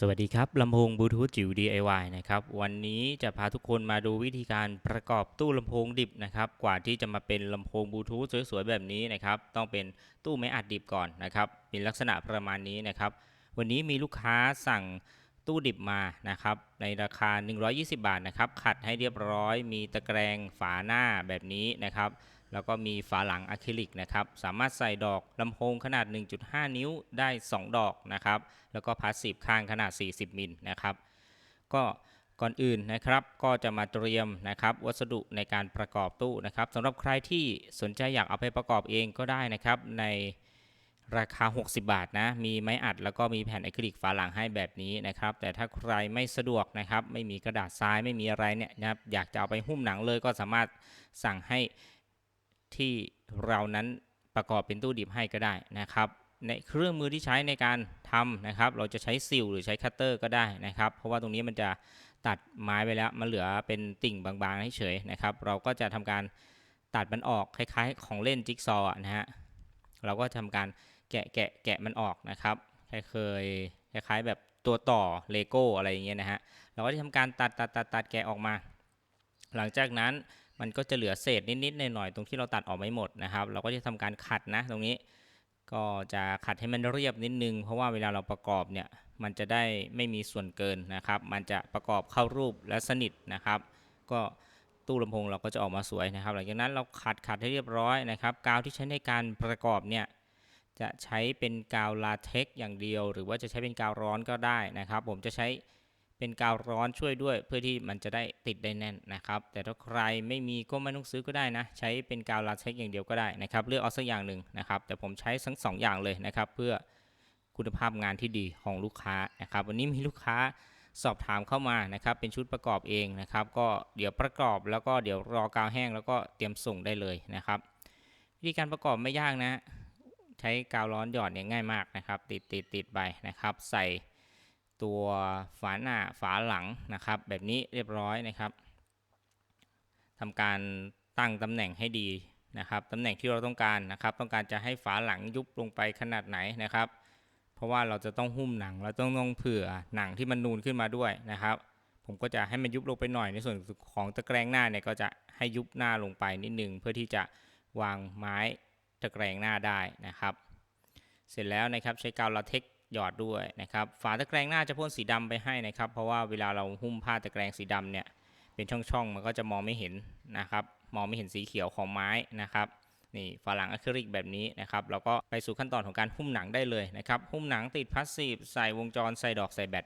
สวัสดีครับลำโพงบลูทูธจิ๋ว DIY นะครับวันนี้จะพาทุกคนมาดูวิธีการประกอบตู้ลำโพงดิบนะครับกว่าที่จะมาเป็นลำโพงบลูทูธสวยๆแบบนี้นะครับต้องเป็นตู้ไม้อัดดิบก่อนนะครับมีลักษณะประมาณนี้นะครับวันนี้มีลูกค้าสั่งตู้ดิบมานะครับในราคา 120 บาทนะครับขัดให้เรียบร้อย มีตะแกรงฝาหน้าแบบนี้นะครับ แล้วก็มีฝาหลังอะคริลิกนะครับ สามารถใส่ดอกลำโพงขนาด 1.5 นิ้วได้ 2 ดอกนะครับ แล้วก็พาสซีฟข้างขนาด 40 มิลนะครับ ก็ก่อนอื่นนะครับ ก็จะมาเตรียมนะครับ วัสดุในการประกอบตู้นะครับสำหรับใครที่สนใจอยากเอาไปประกอบเองก็ได้นะครับ ในราคา 60 บาทนะ มีไม้อัดแล้วก็มีแผ่นอะคริลิกฝาหลังให้แบบนี้นะครับ แต่ถ้าใครไม่สะดวกนะครับ ไม่มีกระดาษทรายไม่มีอะไรเนี่ยนะครับ อยากจะเอาไปหุ้มหนังเลยก็สามารถสั่งให้ ที่เรานั้นประกอบเป็นตู้ดิบให้ก็ได้นะครับในเครื่องมือที่ใช้ในการทำนะครับ เราจะใช้ซิลหรือใช้คัตเตอร์ก็ได้นะครับ เพราะว่าตรงนี้มันจะตัดไม้ไปแล้วมันเหลือเป็นติ่งบางๆให้เฉยนะครับ เราก็จะทำการตัดมันออกคล้ายๆ ของเล่นจิ๊กซอว์นะฮะเราก็ทำการแกะแกะแกะมันออกนะครับเคยคล้ายๆ แบบตัวต่อเลโก้อะไรอย่างเงี้ยนะฮะเราก็จะทำการตัดตัดตัดตัดแกะออกมา หลังจากนั้น มันก็จะเหลือเศษนิดๆหน่อยๆตรงที่เราตัดออกไม่หมดนะครับ เราก็จะทำการขัดนะตรงนี้ ก็จะขัดให้มันเรียบนิดนึง เพราะว่าเวลาเราประกอบเนี่ยมันจะได้ไม่มีส่วนเกินนะครับ มันจะประกอบเข้ารูปและสนิทนะครับ ก็ตู้ลำโพงเราก็จะออกมาสวยนะครับ หลังจากนั้นเราขัดขัดให้เรียบร้อยนะครับ กาวที่ใช้ในการประกอบเนี่ยจะใช้เป็นกาวลาเท็กอย่างเดียว หรือว่าจะใช้เป็นกาวร้อนก็ได้นะครับ ผมจะใช้ เป็นกาวร้อนช่วยด้วย เพื่อที่มันจะได้ติดได้แน่นนะครับ แต่ถ้าใครไม่มีก็ไม่ต้องซื้อก็ได้นะ ใช้เป็นกาวลาเท็กอย่างเดียวก็ได้นะครับ เลือกเอาสักอย่างหนึ่งนะครับ แต่ผมใช้ทั้งสองอย่างเลยนะครับ เพื่อคุณภาพงานที่ดีของลูกค้านะครับ วันนี้มีลูกค้าสอบถามเข้ามานะครับ เป็นชุดประกอบเองนะครับ ก็เดี๋ยวประกอบแล้วก็เดี๋ยวรอกาวแห้งแล้วก็เตรียมส่งได้เลยนะครับวิธีการประกอบไม่ยากนะ ใช้กาวร้อนหยอดเนี่ยง่ายมากนะครับ ติดติดติดไปนะครับ ใส่ ตัวฝาหน้าฝาหลังนะครับ แบบนี้เรียบร้อยนะครับทำการตั้งตำแหน่งให้ดีนะครับตำแหน่งที่เราต้องการนะครับ ต้องการจะให้ฝาหลังยุบลงไปขนาดไหนนะครับ เพราะว่าเราจะต้องหุ้มหนังเราต้องต้องเผื่อหนังที่มันนูนขึ้นมาด้วยนะครับ ผมก็จะให้มันยุบลงไปหน่อยในส่วนของตะแกรงหน้าเนี่ยก็จะให้ยุบหน้าลงไปนิดนึงเพื่อที่จะวางไม้ตะแกรงหน้าได้นะครับ เสร็จแล้วนะครับใช้กาวลาเท็ก หยอดด้วยนะครับ ฝาตะแกรงหน้าจะพ่นสีดำไปให้นะครับ เพราะว่าเวลาเราหุ้มผ้าตะแกรงสีดำเนี่ยเป็นช่องๆมันก็จะมองไม่เห็นนะครับ มองไม่เห็นสีเขียวของไม้นะครับนี่ฝาหลังอะคริลิกแบบนี้นะครับเราก็ไปสู่ขั้นตอนของการหุ้มหนังได้เลยนะครับหุ้มหนังติดพลาสซีฟใส่วงจรใส่ดอกใส่แบต